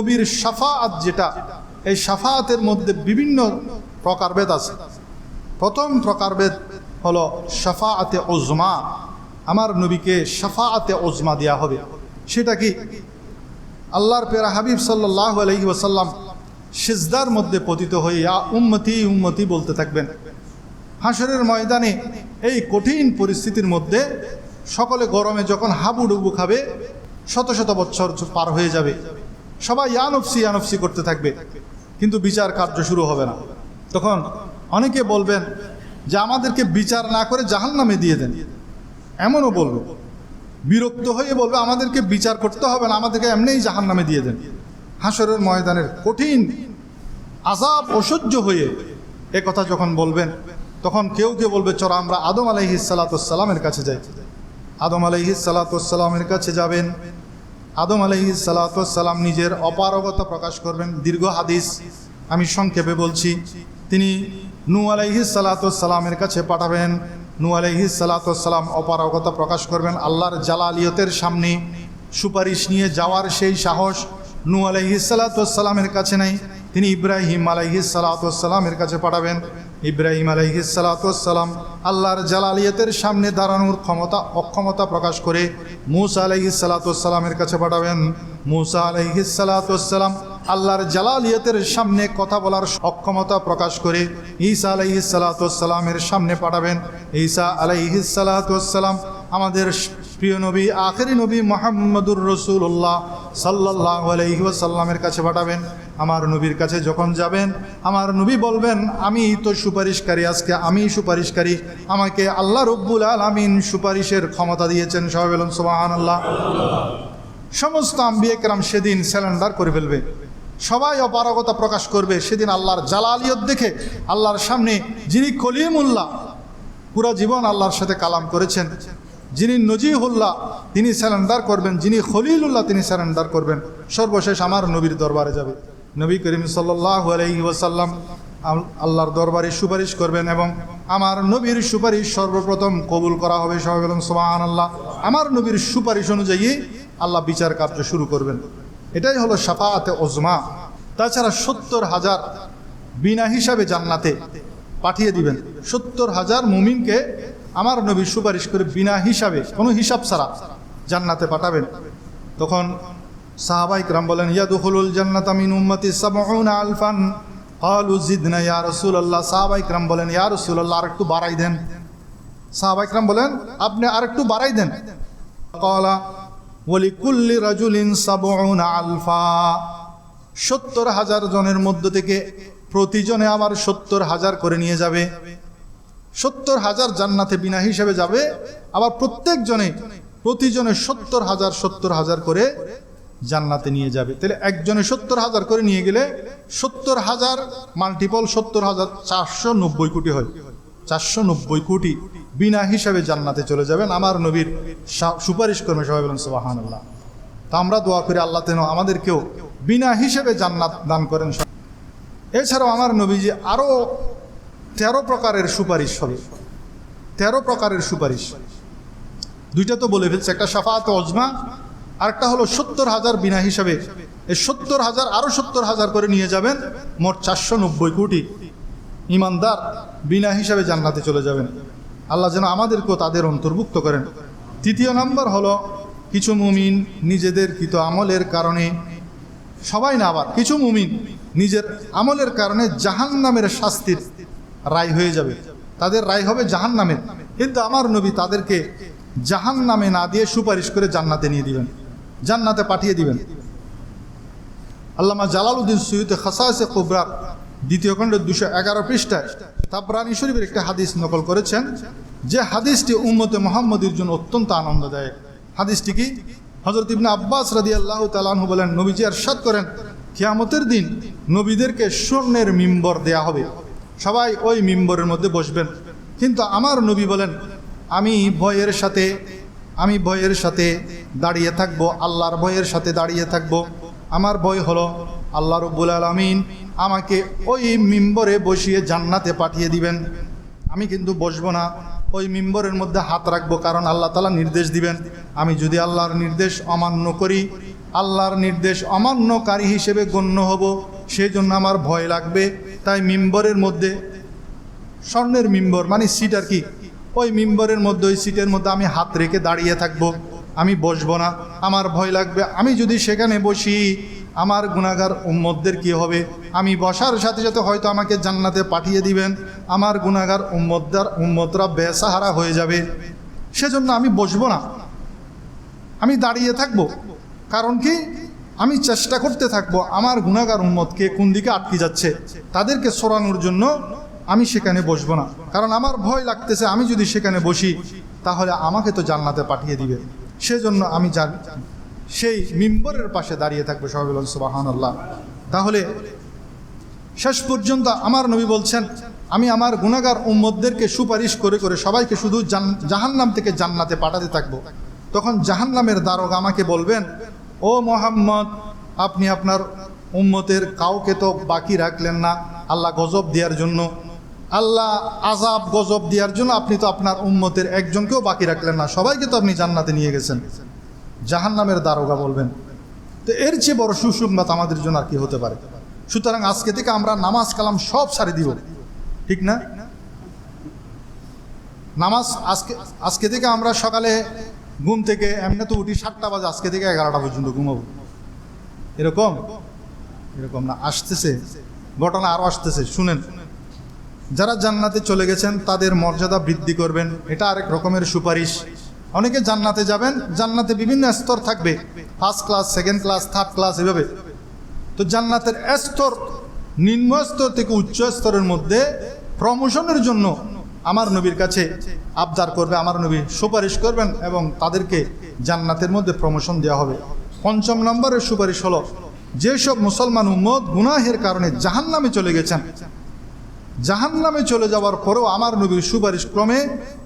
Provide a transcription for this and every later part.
নবীর সাফাআত যেটা, এই সাফাআতের মধ্যে বিভিন্ন প্রকারভেদ আছে। প্রথম প্রকারভেদ হলো সাফাআতে ওজমা আমার নবীকে সাফাআতে ওজমা দেওয়া হবে। সেটা কি? আল্লাহর পেরা হাবিব সাল্লাহ আলহি ওসাল্লাম সিজদার মধ্যে পতিত হয়ে উম্মতি উম্মতি, বলতে থাকবেন। হাসরের ময়দানে এই কঠিন পরিস্থিতির মধ্যে সকলে গরমে যখন হাবুডুবু খাবে, শত শত বছর পার হয়ে যাবে। সবাই ইয়ানফসি ইয়ানফসি করতে থাকবে। কিন্তু বিচার কার্য শুরু হবে না। তখন অনেকে বলবেন যে আমাদেরকে বিচার না করে জাহান নামে দিয়ে দেন। এমনও বলবে। বিরক্ত হয়ে বলবে, আমাদেরকে বিচার করতে হবে না, আমাদেরকে এমনিই জাহান নামে দিয়ে দেন। হাসরের ময়দানের কঠিন আজাব অসহ্য হয়ে এ কথা যখন বলবেন, তখন কেউ কেউ বলবে, চলো আমরা আদম আলাইহি সালাতামের কাছে যাই। আদম আলাইহি সালাতামের কাছে যাবেন। আদম আলহি সালাতাম নিজের অপারগতা প্রকাশ করবেন। দীর্ঘ হাদিস আমি সংক্ষেপে বলছি। তিনি নু আলাইহি সালাতামের কাছে পাঠাবেন। নু আলাইহি সালাতাম অপারগতা প্রকাশ করবেন আল্লাহর জালালিয়তের সামনে। সুপারিশ নিয়ে যাওয়ার সেই সাহস নু আলহি সালাতামের কাছে নাই। তিনি ইব্রাহিম আলাইহি সালাতামের কাছে পাঠাবেন। ইব্রাহিম আলাইহি সালাতাম আল্লাহর জালালিয়তের সামনে দাঁড়ানোর ক্ষমতা, অক্ষমতা প্রকাশ করে মুসা আলাইহি সালাতামের কাছে পাঠাবেন। মুসা আলাইহি সালাতাম আল্লাহর জালালিয়তের সামনে কথা বলার অক্ষমতা প্রকাশ করে ঈসা আলাইহি সালাতামের সামনে পাঠাবেন। ঈসা আলাইহি সালাতাম আমাদের প্রিয় নবী, আখেরি নবী মোহাম্মদুর রসুল্লাহ সাল্লাহ আলাইহি ওয়াসাল্লামের কাছে পাঠাবেন। আমার নবীর কাছে যখন যাবেন, আমার নবী বলবেন, আমি তো সুপারিশকারী, আজকে আমি সুপারিশকারী। আমাকে আল্লাহ রব্বুল আলমিন সুপারিশের ক্ষমতা দিয়েছেন। সবাই বলুন সোবাহান আল্লাহ সমস্ত আম্বিয়েকরাম সেদিন স্যালেন্ডার করে ফেলবে। সবাই অপারগতা প্রকাশ করবে। সেদিন আল্লাহর জালালিয়ত দেখে আল্লাহর সামনে যিনি কলিমুল্লাহ পুরো জীবন আল্লাহর সাথে কালাম করেছেন। যিনি নজিহুল্লাহ, তিনি স্যালেন্ডার করবেন। যিনি খলিলুল্লাহ, তিনি স্যালেন্ডার করবেন। সর্বশেষ আমার নবীর দরবারে যাবে। নবী করিম ওসাল্লাম আল্লাহর দরবারে সুপারিশ করবেন এবং আমার নবীর সুপারিশ সর্বপ্রথম কবুল করা হবে। সবাই বলুন সোহান আল্লাহ আমার নবীর সুপারিশ অনুযায়ী আল্লাহ বিচার কার্য শুরু করবেন। এটাই হলো সাফাতে ওজমা তাছাড়া সত্তর হাজার বিনা হিসাবে জান্নাতে পাঠিয়ে দিবেন। সত্তর হাজার মুমিনকে আমার নবী সুপারিশ করে বিনা হিসাবে, কোনো হিসাব ছাড়া জান্নাতে পাঠাবেন। তখন সাহাবাই রাম বলেন ইয়াদুহুল জান্নাত আমিন উম্মতি সাবউনা আলফান। আলু জিদনা ইয়া রাসূলুল্লাহ। সাহাবাই রাম বলেন, ইয়া রাসূলুল্লাহ আর একটু বাড়াই দেন। সাহাবাই রাম বলেন, আপনি আর একটু বাড়াই দেন। কলা ওলি কুল্লি রাজুলিন সাবউনা আলফা। সত্তর হাজার জনের মধ্য থেকে প্রতিজনে আবার সত্তর হাজার করে নিয়ে যাবে। সত্তর হাজার জান্নাতে বিনা হিসেবে যাবে। আবার প্রত্যেকজনে, প্রতিজনে সত্তর হাজার সত্তর হাজার করে জান্নাতে নিয়ে যাবে। তাহলে একজনে সত্তর হাজার করে নিয়ে গেলে সত্তর হাজার মাল্টিপল সত্তর হাজার চারশো নব্বই কোটি হয়। চারশো নব্বই কোটি বিনা হিসাবে জান্নাতে চলে যাবেন। আমার নবীর সুপারিশ করবে সবাই বলেন সোহান আল্লাহ তা আমরা দোয়া করি আল্লাহ তেন আমাদেরকেও বিনা হিসেবে জান্নাত দান করেন। এছাড়াও আমার নবীজি আরও তেরো প্রকারের সুপারিশ হবে। তেরো প্রকারের সুপারিশ। দুইটা তো বলে ফেলছে, একটা সাফাত অজমা আরেকটা হলো সত্তর হাজার বিনা হিসাবে। এই সত্তর হাজার আরও সত্তর হাজার করে নিয়ে যাবেন, মোট চারশো নব্বই কোটি। ইমানদার বিনা হিসাবে জান্নাতে চলে যাবেন। আল্লাহ যেন আমাদেরকেও তাদের অন্তর্ভুক্ত করেন। তৃতীয় নাম্বার হলো, কিছু মুমিন নিজেদের কৃত আমলের কারণে, সবাই না আবার, কিছু মুমিন নিজের আমলের কারণে জাহান নামের শাস্তির রায় হয়ে যাবে। তাদের রায় হবে জাহান নামের কিন্তু আমার নবী তাদেরকে জাহান নামে না দিয়ে সুপারিশ করে জান্নাতে নিয়ে দিবেন। জান্নাতে পাঠিয়ে দিবেন। আল্লামা জালালউদ্দিন সৈয়দ খাসাসে কুবরার দ্বিতীয় খণ্ডের দুশো এগারো পৃষ্ঠায় তাবরানি শরীফের একটা হাদিস নকল করেছেন, যে হাদিসটি উম্মতে মোহাম্মদের জন্য অত্যন্ত আনন্দদায়ক। হাদিসটি কি? হজরত ইবনে আব্বাস রাদি আল্লাহ তালাহু বলেন, নবীজি আরশাদ করেন, কিয়ামতের দিন নবীদেরকে স্বর্ণের মিম্বর দেয়া হবে। সবাই ওই মিম্বরের মধ্যে বসবেন। কিন্তু আমার নবী বলেন, আমি ভয়ের সাথে আমি ভয়ের সাথে দাঁড়িয়ে থাকব, আল্লাহর ভয়ের সাথে দাঁড়িয়ে থাকব। আমার ভয় হলো আল্লাহ রব্বুল আলমিন আমাকে ওই মিম্বরে বসিয়ে জান্নাতে পাঠিয়ে দিবেন। আমি কিন্তু বসবো না, ওই মিম্বরের মধ্যে হাত রাখব কারণ আল্লাহ তালা নির্দেশ দিবেন। আমি যদি আল্লাহর নির্দেশ অমান্য করি, আল্লাহর নির্দেশ অমান্যকারী হিসেবে গণ্য হব সেই জন্য আমার ভয় লাগবে। তাই মিম্বরের মধ্যে স্বর্ণের মিম্বর মানে সিট আর কি? ওই মিম্বরের মধ্যে, ওই সিটের মধ্যে আমি হাত রেখে দাঁড়িয়ে থাকব। আমি বসবো না। আমার ভয় লাগবে। আমি যদি সেখানে বসি, আমার গুণাগার উম্মতদের কি হবে? আমি বসার সাথে সাথে হয়তো আমাকে জান্নাতে পাঠিয়ে দিবেন। আমার গুণাগার উম্মদার উম্মতরা বেসাহারা হয়ে যাবে। সেজন্য আমি বসবো না। আমি দাঁড়িয়ে থাকব। কারণ কি? আমি চেষ্টা করতে থাকব। আমার গুণাগার উম্মতকে কোন দিকে আটকে যাচ্ছে? তাদেরকে সরানোর জন্য আমি সেখানে বসবো না। কারণ আমার ভয় লাগতেছে, আমি যদি সেখানে বসি, তাহলে আমাকে তো জান্নাতে পাঠিয়ে দিবে। সেজন্য আমি জান সেই মিম্বরের পাশে দাঁড়িয়ে থাকব, সবাই আল্লাহ তাহলে শেষ পর্যন্ত আমার নবী বলছেন, আমি আমার গুণাগার উম্মদদেরকে সুপারিশ করে করে সবাইকে শুধু জাহান্নাম থেকে জান্নাতে পাঠাতে থাকব। তখন জাহান্নামের দ্বারক আমাকে বলবেন, ও মোহাম্মদ, আপনি আপনার উম্মতের কাউকে তো বাকি রাখলেন না। আল্লাহ গজব দেওয়ার জন্য আল্লাহ আজাব গজব দেওয়ার জন্য আপনি তো আপনার উম্মতের একজনকেও বাকি রাখলেন না। সবাইকে তো আপনি জান্নাতে নিয়ে গেছেন। জাহান্নামের দারোগা বলবেন। তো এর চেয়ে বড় সুসংবাদ আমাদের জন্য আর কি হতে পারে? সুতরাং আজকে থেকে আমরা নামাজ কালাম সব সারি দিব। ঠিক না? নামাজ আজকে আজকে থেকে আমরা সকালে ঘুম থেকে এমনি তো উঠি সাতটা বাজে, আজকে থেকে এগারোটা পর্যন্ত ঘুমাবো। এরকম? এরকম না, আসতেছে। ঘটনা আরও আসতেছে, শুনেন। যারা জান্নাতে চলে গেছেন, তাদের মর্যাদা বৃদ্ধি করবেন। এটা আরেক রকমের সুপারিশ। অনেকে জান্নাতে যাবেন, জান্নাতে বিভিন্ন স্তর থাকবে। First class second class third class এভাবে। তো জান্নাতের স্তর, নিম্ন স্তর থেকে উচ্চ স্তরের মধ্যে প্রমোশনের জন্য আমার নবীর কাছে আবদার করবে, আমার নবী সুপারিশ করবেন এবং তাদেরকে জান্নাতের মধ্যে প্রমোশন দেওয়া হবে। পঞ্চম নম্বরের সুপারিশ হলো, যেসব মুসলমান উম্মত গুনাহের কারণে জাহান নামে চলে গেছেন জাহান নামে চলে যাওয়ার পরেও আমার নবীর সুপারিশ ক্রমে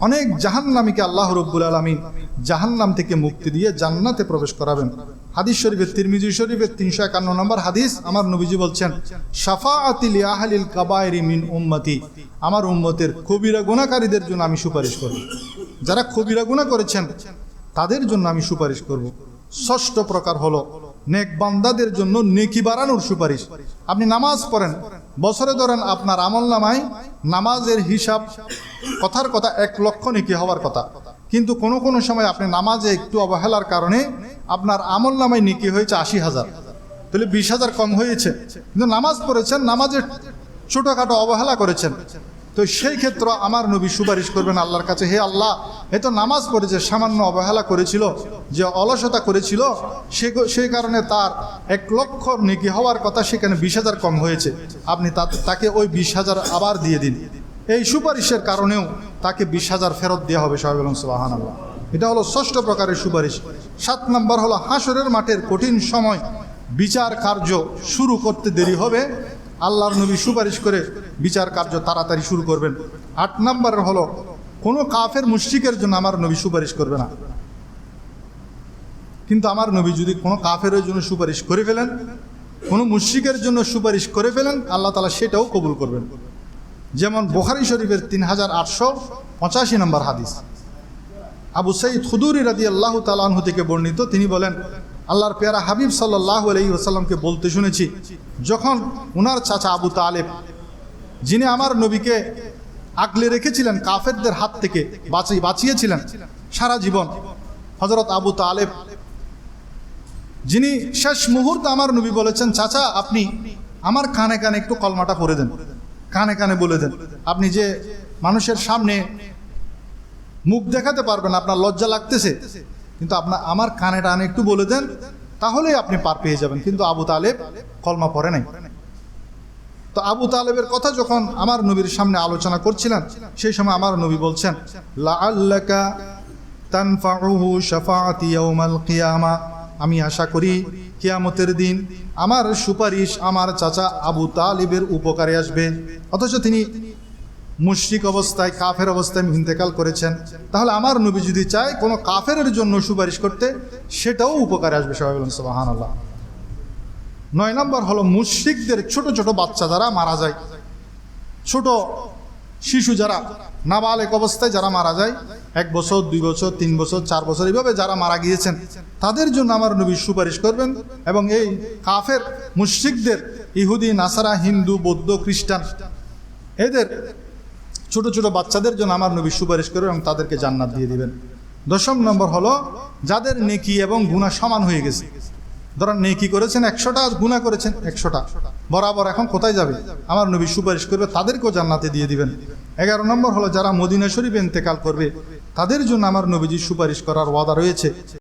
অনেক জাহান্নামীকে আল্লাহ রব্বুল আলমিন জাহান্নাম থেকে মুক্তি দিয়ে জান্নাতে প্রবেশ করাবেন। হাদিস শরীফের তিরমিজি শরীফের তিনশো একান্ন নম্বর হাদিস আমার নবীজি বলছেন সাফা আতিল আহলিল কাবায়রি মিন উম্মতি। আমার উম্মতের কবিরা গুণাকারীদের জন্য আমি সুপারিশ করব। যারা কবিরা গুণা করেছেন, তাদের জন্য আমি সুপারিশ করব। ষষ্ঠ প্রকার হলো, নেক বান্দাদের জন্য নেকি বাড়ানোর সুপারিশ। আপনি নামাজ পড়েন বছরে ধরেন আপনার আমল নামায় নামাজের হিসাব কথার কথা এক লক্ষ নেকি হওয়ার কথা। কিন্তু কোনো কোনো সময় আপনি নামাজে একটু অবহেলার কারণে আপনার আমল নামায় নেকি হয়েছে আশি হাজার। তাহলে বিশ হাজার কম হয়েছে। কিন্তু নামাজ পড়েছেন, নামাজের ছোটোখাটো অবহেলা করেছেন। তো সেই ক্ষেত্রে আমার নবী সুপারিশ করবেন আল্লাহর কাছে, হে আল্লাহ, এ তো নামাজ পড়েছে সামান্য অবহেলা করেছিল, যে অলসতা করেছিল, সে সেই কারণে তার এক লক্ষ নেকি হওয়ার কথা সেখানে বিশ হাজার কম হয়েছে। আপনি তাকে ওই বিশ হাজার আবার দিয়ে দিন। এই সুপারিশের কারণেও তাকে বিশ হাজার ফেরত দেওয়া হবে সাহেব সুবাহান আল্লাহ এটা হলো ষষ্ঠ প্রকারের সুপারিশ। সাত নম্বর হলো হাসরের মাঠের কঠিন সময় বিচার কার্য শুরু করতে দেরি হবে। আল্লাহর নবী সুপারিশ করে বিচার কার্য তাড়াতাড়ি শুরু করবেন। আট নম্বরের হলো, কোনো কাফের মুশ্রিকের জন্য আমার নবী সুপারিশ করবে না। কিন্তু আমার নবী যদি কোনো কাফের জন্য সুপারিশ করে ফেলেন, কোনো মুশ্রিকের জন্য সুপারিশ করে ফেলেন, আল্লাহ তালা সেটাও কবুল করবেন। যেমন বোখারি শরীফের তিন হাজার আটশো পঁচাশি নম্বর হাদিস। আবু সঈদ খুদুরি রাদি আল্লাহ তালাহু থেকে বর্ণিত, তিনি বলেন আল্লাহর পেয়ারা হাবিব সাল্লাহ আলহি আসাল্লামকে বলতে শুনেছি, যখন উনার চাচা আবু তালেব, যিনি আমার নবীকে আগলে রেখেছিলেন, কাফেরদের হাত থেকে বাঁচিয়ে বাঁচিয়েছিলেন সারা জীবন হজরত আবু তালেব, যিনি শেষ মুহূর্তে আমার নবী বলেছেন, চাচা, আপনি আমার কানে কানে একটু কলমাটা করে দেন, কানে কানে বলে দেন। আপনি যে মানুষের সামনে মুখ দেখাতে পারবেন, আপনার লজ্জা লাগতেছে কিন্তু আপনার, আমার কানে টানে একটু বলে দেন, তাহলেই আপনি পার পেয়ে যাবেন। কিন্তু আবু তালেব কলমা পড়ে নাই। তো আবু তালেবের কথা যখন আমার নবীর সামনে আলোচনা করছিলেন, সেই সময় আমার নবী বলছেন আমি আশা করি কিয়ামতের দিন আমার সুপারিশ আমার চাচা আবু তালিবের উপকারে আসবে। অথচ তিনি মুশ্রিক অবস্থায়, কাফের অবস্থায় আমি ইন্তেকাল করেছেন। তাহলে আমার নবী যদি চায় কোনো কাফের জন্য সুপারিশ করতে, সেটাও উপকারে আসবে, সবাই বলুন সোহান আল্লাহ নয় নম্বর হলো মুশ্রিকদের ছোট ছোট বাচ্চা যারা মারা যায়। ছোট শিশু যারা, নাবালেক অবস্থায় যারা মারা যায়, এক বছর, দুই বছর, তিন বছর, চার বছর এইভাবে যারা মারা গিয়েছেন, তাদের জন্য আমার নবী সুপারিশ করবেন এবং এই কাফের, মুশ্রিকদের, ইহুদি, নাসারা, হিন্দু, বৌদ্ধ, খ্রিস্টান, এদের ছোট ছোট বাচ্চাদের জন্য আমার নবী সুপারিশ করবেন এবং তাদেরকে জান্নাত দিয়ে দিবেন। দশম নম্বর হলো, যাদের নেকি এবং গুণা সমান হয়ে গেছে। ধরেন নেকি করেছেন একশোটা, আর গুণা করেছেন একশোটা। বরাবর এখন কোথায় যাবে? আমার নবী সুপারিশ করবে, তাদেরকেও জান্নাতে দিয়ে দিবেন। এগারো নম্বর হলো, যারা মদিনা শরীফ ইন্তেকাল করবে, তাদের জন্য আমার নবীজি সুপারিশ করার ওয়াদা রয়েছে।